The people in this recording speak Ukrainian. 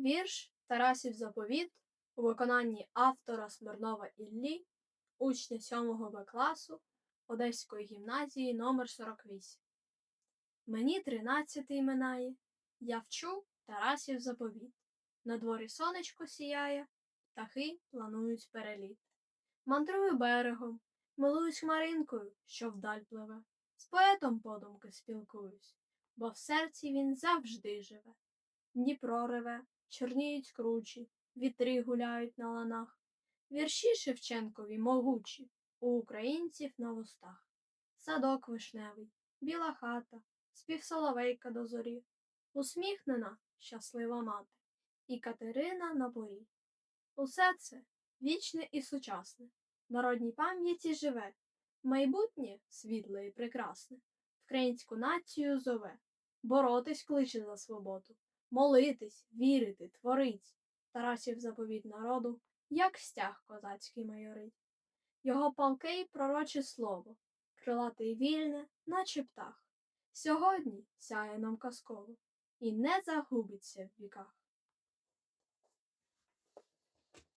Вірш Тарасів заповіт у виконанні автора Смирнова Іллі, учня 7 Б класу Одеської гімназії номер 48. Мені тринадцятий минає, я вчу Тарасів заповіт. На дворі сонечко сіяє, птахи планують переліт. Мандрую берегом, милуюсь хмаринкою, що вдаль пливе. З поетом подумки спілкуюсь, бо в серці він завжди живе. Дніпро реве, чорніють кручі, вітри гуляють на ланах. Вірші Шевченкові могучі, у українців на вустах. Садок вишневий, біла хата, спів соловейка до зорі, усміхнена, щаслива мати, і Катерина на порі. Усе це вічне і сучасне, в народній пам'яті живе, майбутнє світле і прекрасне, українську націю зове, боротись кличе за свободу, молитись, вірити, творить. Тарасів заповіт народу, як стяг козацький майорить. Його палке й пророче слово, крилате й вільне, наче птах. Сьогодні сяє нам казково і не загубиться в віках.